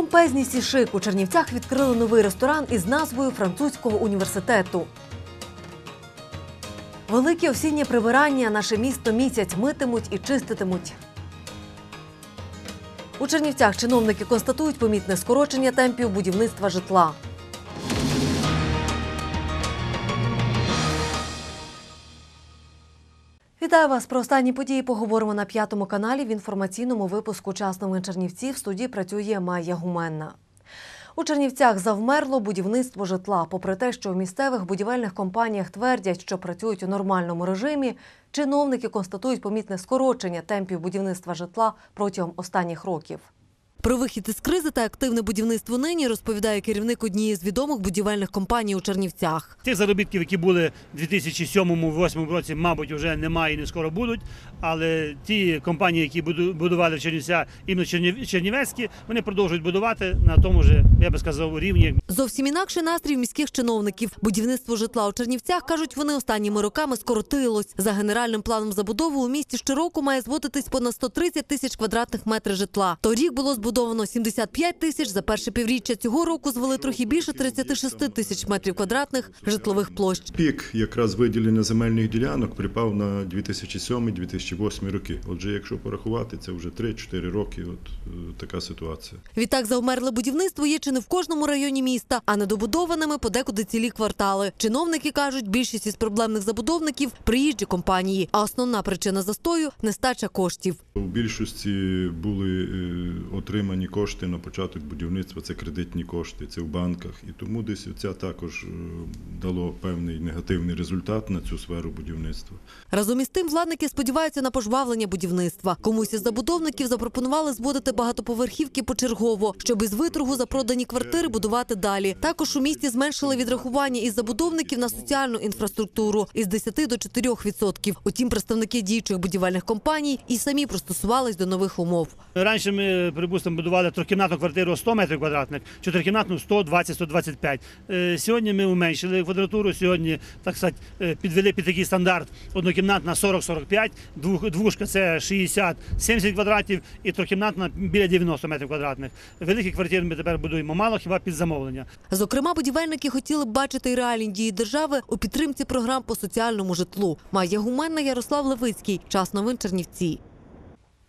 помпезністі шик у Чернівцях відкрили новий ресторан із назвою французького університету. Велике осіннє прибирання наше місто місяць митимуть і чиститимуть. У Чернівцях чиновники констатують помітне скорочення темпів будівництва житла. Вітаю вас про останні події. Поговоримо на п'ятому каналі в інформаційному випуску «Час новин Чернівців. В студії працює Майя Гуменна. У Чернівцях завмерло будівництво житла. Попри те, що в місцевих будівельних компаніях твердять, що працюють у нормальному режимі, чиновники констатують помітне скорочення темпів будівництва житла протягом останніх років. Про вихід із кризи та активне будівництво нині розповідає керівник однієї з відомих будівельних компаній у Чернівцях. Тих заробітків, які були в 2007-2008 році, мабуть, вже немає і не скоро будуть. Але ті компанії, які будували в Чернівцях, іменно Чернів- Чернівецькі, вони продовжують будувати на тому ж, я би сказав, рівні, Зовсім інакший настрій міських чиновників. Будівництво житла у Чернівцях кажуть, вони останніми роками скоротилось. За генеральним планом забудови у місті щороку має зводитись понад 130 тисяч квадратних метрів житла. Торік було збудовано 75 тисяч. За перше півріччя цього року звели трохи більше 36 тисяч метрів квадратних житлових площ. Пік якраз виділення земельних ділянок припав на 2007-2008 роки. Отже, якщо порахувати, це вже 3-4 роки. От е, така ситуація. Відтак завмерле будівництво є чи не в кожному районі міста, а недобудованими подекуди цілі квартали. Чиновники кажуть, більшість із проблемних забудовників приїжджі компанії. А основна причина застою нестача коштів. У більшості були е, отримані кошти на початок будівництва. Це кредитні кошти, це в банках. І тому десь це також е, дало певний негативний результат на цю сферу будівництва. Разом із тим, владники сподіваються на пожвавлення будівництва. Комусь із забудовників запропонували зводити багатоповерхівки почергово, щоб із виторгу за продані квартири будувати далі. Також у місті зменшили відрахування із забудовників на соціальну інфраструктуру із 10 до 4%. Утім, представники діючих будівельних компаній і самі пристосувались до нових умов. Раніше ми, припустимо, будували трьохкімнатну квартиру 100 метрів квадратних, чотирикімнатну 120-125. Е, Сьогодні ми уменшили квадратуру, сьогодні, так сказати, е, підвели під такий стандарт однокімнатна 40-45, двушка це 60-70 квадратів і трьохкімнатна біля 90 метрів квадратних. Великі квартири ми тепер будуємо мало, хіба під замовлення. Зокрема, будівельники хотіли б бачити і реальні дії держави у підтримці програм по соціальному житлу. Майя Гуменна, Ярослав Левицький. Час новин Чернівці.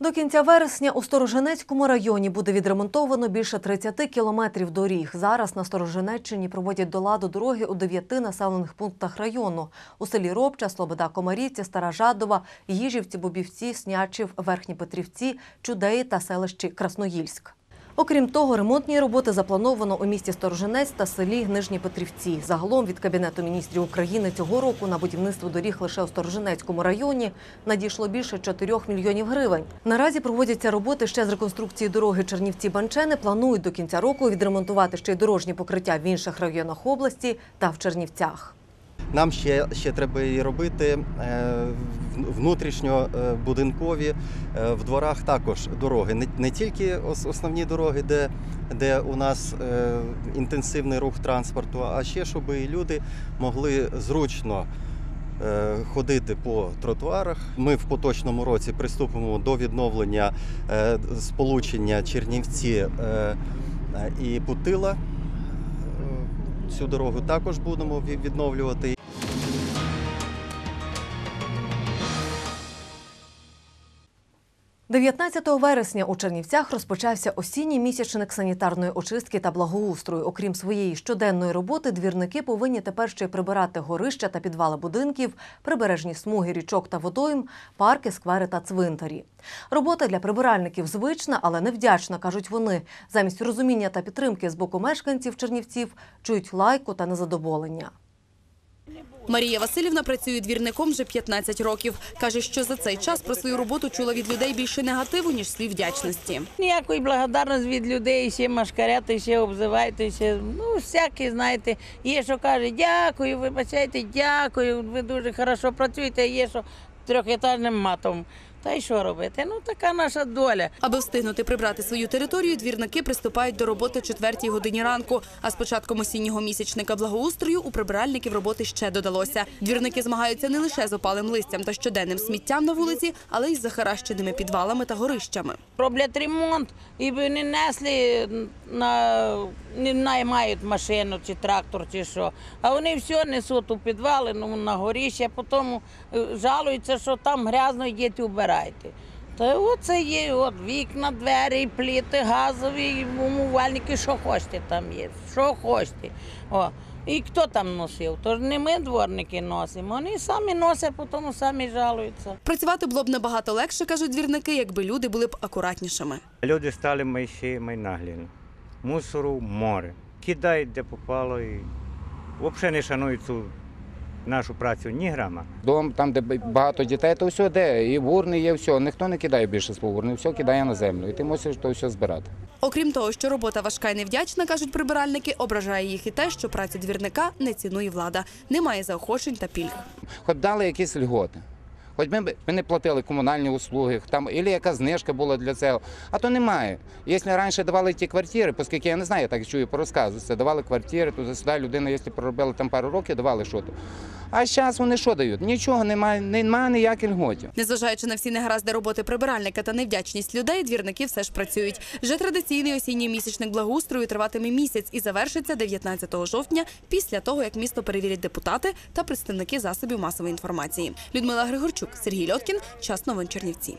До кінця вересня у Сторожинецькому районі буде відремонтовано більше 30 кілометрів доріг. Зараз на Сторожинеччині проводять до ладу дороги у дев'яти населених пунктах району. У селі Робча, Слобода Комарівці, Стара Жадова, Їжівці, Бобівці, Снячів, Верхні Петрівці, Чудеї та селищі Красноїльськ. Окрім того, ремонтні роботи заплановано у місті Сторожинець та селі Нижні Петрівці. Загалом від Кабінету міністрів України цього року на будівництво доріг лише у Сторожинецькому районі надійшло більше 4 мільйонів гривень. Наразі проводяться роботи ще з реконструкції дороги Чернівці-Банчени. Планують до кінця року відремонтувати ще й дорожні покриття в інших районах області та в Чернівцях. Нам ще, ще треба і робити е, внутрішньобудинкові е, в дворах також дороги. Не, тільки основні дороги, де, де у нас е, інтенсивний рух транспорту, а ще щоб і люди могли зручно. е, Ходити по тротуарах. Ми в поточному році приступимо до відновлення е, сполучення Чернівці е, е, і Путила. Е, Цю дорогу також будемо відновлювати. 19 вересня у Чернівцях розпочався осінній місячник санітарної очистки та благоустрою. Окрім своєї щоденної роботи, двірники повинні тепер ще й прибирати горища та підвали будинків, прибережні смуги річок та водойм, парки, сквери та цвинтарі. Робота для прибиральників звична, але невдячна, кажуть вони. Замість розуміння та підтримки з боку мешканців Чернівців чують лайку та незадоволення. Марія Васильівна працює двірником вже 15 років. Каже, що за цей час про свою роботу чула від людей більше негативу, ніж слів вдячності. Ніякої благодарності від людей, ще машкаряти, ще обзивайте, ще, ну, всякі, знаєте, є, що каже, дякую, вибачайте, дякую, ви дуже хорошо працюєте, є, що трьохетажним матом Та й що робити? Ну така наша доля. Аби встигнути прибрати свою територію, двірники приступають до роботи 4 годині ранку. А з початком осіннього місячника благоустрою у прибиральників роботи ще додалося. Двірники змагаються не лише з опалим листям та щоденним сміттям на вулиці, але й з захаращеними підвалами та горищами. Роблять ремонт і не несли на не наймають машину чи трактор, чи що. А вони все несуть у підвали, ну на горіще, а потім е, жалуються, що там грязно йдіть убирайте. Та оце є от вікна, двері, пліти, газові, умивальники, що хочете там є, що хочете. О. І хто там носив? Тож не ми дворники носимо, вони самі носять, потім самі жалуються. Працювати було б набагато легше, кажуть двірники, якби люди були б акуратнішими. Люди стали майші, майнаглі. Мусору море. Кидають де попало і взагалі не шанують цю нашу працю ні грама. Дом, там, де багато дітей, то все де. І в урни є все. Ніхто не кидає більше свого урни, все кидає на землю. І ти мусиш то все збирати. Окрім того, що робота важка і невдячна, кажуть прибиральники, ображає їх і те, що працю двірника не цінує влада. Немає заохочень та пільг. Хоч дали якісь льготи. Хоч ми, ми не платили комунальні услуги, там, або яка знижка була для цього. А то немає. Якщо раніше давали ті квартири, оскільки я не знаю, я так чую по розказу, це давали квартири, туди сюди людина, якщо проробила там пару років, давали що то. А зараз вони що дають? Нічого немає, немає ніяких льготів. Незважаючи на всі негаразди роботи прибиральника та невдячність людей, двірники все ж працюють. Вже традиційний осінній місячник благоустрою триватиме місяць і завершиться 19 жовтня після того, як місто перевірять депутати та представники засобів масової інформації. Людмила Григорчук, Сергій Льоткін. Час новин Чернівці.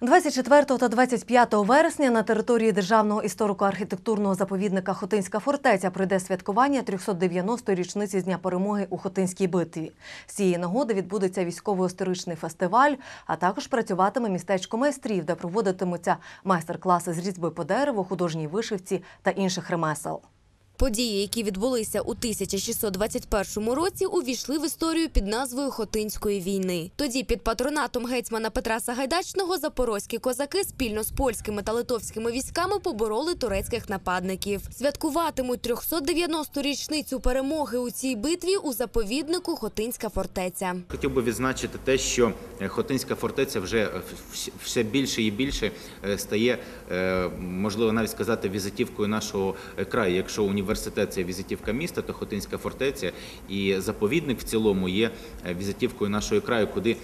24 та 25 вересня на території державного історико-архітектурного заповідника Хотинська фортеця пройде святкування 390-ї річниці з дня перемоги у Хотинській битві. З цієї нагоди відбудеться військово-історичний фестиваль, а також працюватиме містечко майстрів, де проводитимуться майстер-класи з різьби по дереву, художній вишивці та інших ремесел. Події, які відбулися у 1621 році, увійшли в історію під назвою Хотинської війни. Тоді під патронатом гетьмана Петра Сагайдачного запорозькі козаки спільно з польськими та литовськими військами побороли турецьких нападників. Святкуватимуть 390-ту річницю перемоги у цій битві у заповіднику Хотинська фортеця. Хотів би відзначити те, що Хотинська фортеця вже все більше і більше е, стає, е, можливо, навіть сказати, візитівкою нашого е, краю. Якщо університет це візитівка міста, то Хотинська фортеця. І заповідник в цілому є е, візитівкою нашого краю, куди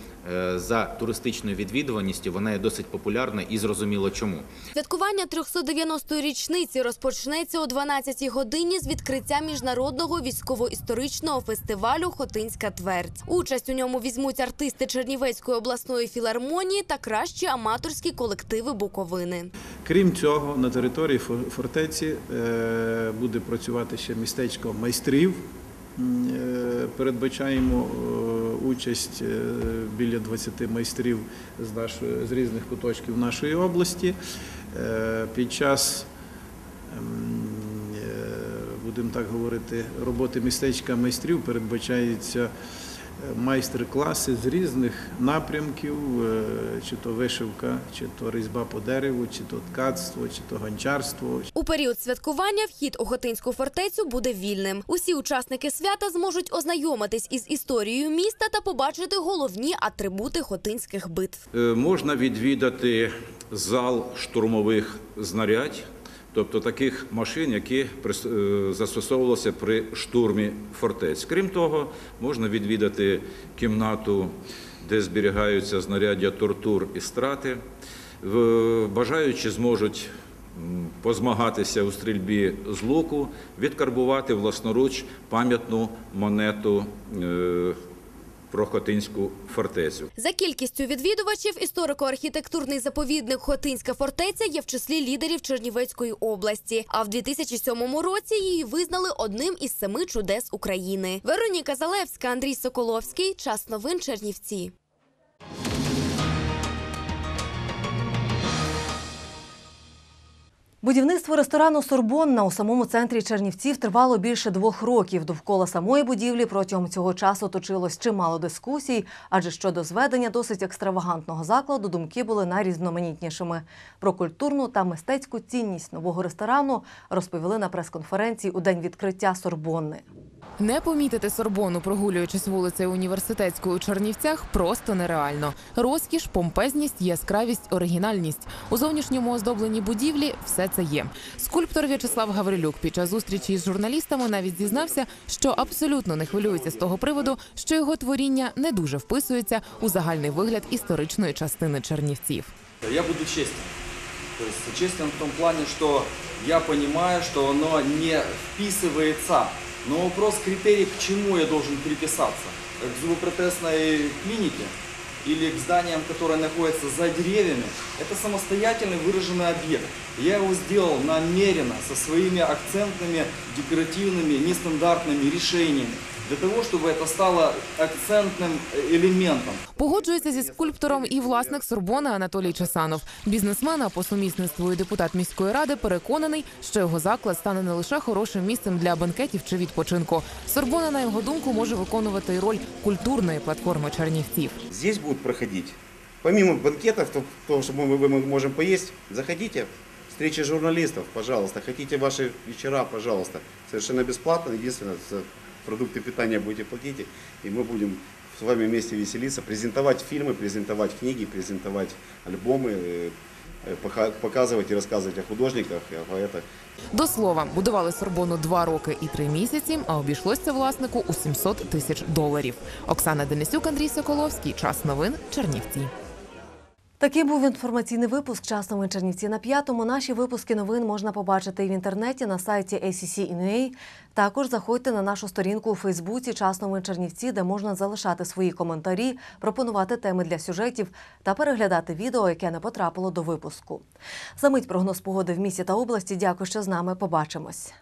за туристичною відвідуваністю вона є досить популярна і зрозуміло чому. Святкування 390-ї річниці розпочнеться о 12-й годині з відкриття міжнародного військово-історичного фестивалю Хотинська твердь. Участь у ньому візьмуть артисти Чернівецької обласної філармонії та кращі аматорські колективи Буковини. Крім цього, на території фортеці е, буде працювати ще містечко майстрів. Е, Передбачаємо е, участь е, біля 20 майстрів з, нашої, з різних куточків нашої області. Під час ем, будемо так говорити, роботи містечка майстрів передбачається майстер-класи з різних напрямків, е, чи то вишивка, чи то різьба по дереву, чи то ткацтво, чи то гончарство. У період святкування вхід у Хотинську фортецю буде вільним. Усі учасники свята зможуть ознайомитись із історією міста та побачити головні атрибути хотинських битв. Е, Можна відвідати зал штурмових знарядь, тобто таких машин, які е, застосовувалися при штурмі фортець. Крім того, можна відвідати кімнату, де зберігаються знаряддя тортур і страти. Бажаючі зможуть позмагатися у стрільбі з луку, відкарбувати власноруч пам'ятну монету е, про Хотинську фортецю. За кількістю відвідувачів історико-архітектурний заповідник Хотинська фортеця є в числі лідерів Чернівецької області. А в 2007 році її визнали одним із семи чудес України. Вероніка Залевська, Андрій Соколовський. Час новин Чернівці. Будівництво ресторану Сорбонна у самому центрі Чернівців тривало більше двох років. Довкола самої будівлі протягом цього часу точилось чимало дискусій, адже щодо зведення досить екстравагантного закладу думки були найрізноманітнішими. Про культурну та мистецьку цінність нового ресторану розповіли на прес-конференції у день відкриття Сорбонни. Не помітити Сорбону, прогулюючись вулицею університетською у Чернівцях, просто нереально. Розкіш, помпезність, яскравість, оригінальність. У зовнішньому оздобленні будівлі все це є. Скульптор В'ячеслав Гаврилюк під час зустрічі з журналістами навіть зізнався, що абсолютно не хвилюється з того приводу, що його творіння не дуже вписується у загальний вигляд історичної частини Чернівців. Я буду честен. То есть в том плане, что я понимаю, что оно не вписывается. Но вопрос критерий, к чему я должен приписаться. К зубопротезной клинике или к зданиям, которые находятся за деревьями, это самостоятельный выраженный объект. Я его сделал намеренно, со своими акцентными, декоративными, нестандартными решениями, для того, чтобы это стало акцентным э, элементом. Погоджується зі скульптором і власник Сорбони Анатолій Часанов. Бізнесмен, а по сумісництву і депутат міської ради переконаний, що його заклад стане не лише хорошим місцем для банкетів чи відпочинку. Сорбона, на його думку, може виконувати й роль культурної платформи Чернівців. Здесь будут проходить, помимо банкетов, то, того, что мы, мы- мы можем поесть, заходите, встречи журналистов, пожалуйста, хотите ваши вечера, пожалуйста, совершенно бесплатно, единственное, за продукты питания будете платить, и мы будем с вами вместе веселиться, презентовать фильмы, презентовать книги, презентовать альбомы, э, э, поха- показывать и рассказывать о художниках, и о поэтах. До слова, будували Сорбону два роки і три місяці, а обійшлося власнику у 700 тисяч доларів. Оксана Денисюк, Андрій Соколовський. Час новин. Чернівці. Такий був інформаційний випуск «Час новин Чернівці на п'ятому. Наші випуски новин можна побачити і в інтернеті на сайті ACC.in.ua. Також заходьте на нашу сторінку у Фейсбуці «Час новин Чернівці, де можна залишати свої коментарі, пропонувати теми для сюжетів та переглядати відео, яке не потрапило до випуску. За мить прогноз погоди в місті та області. Дякую, що з нами. Побачимось.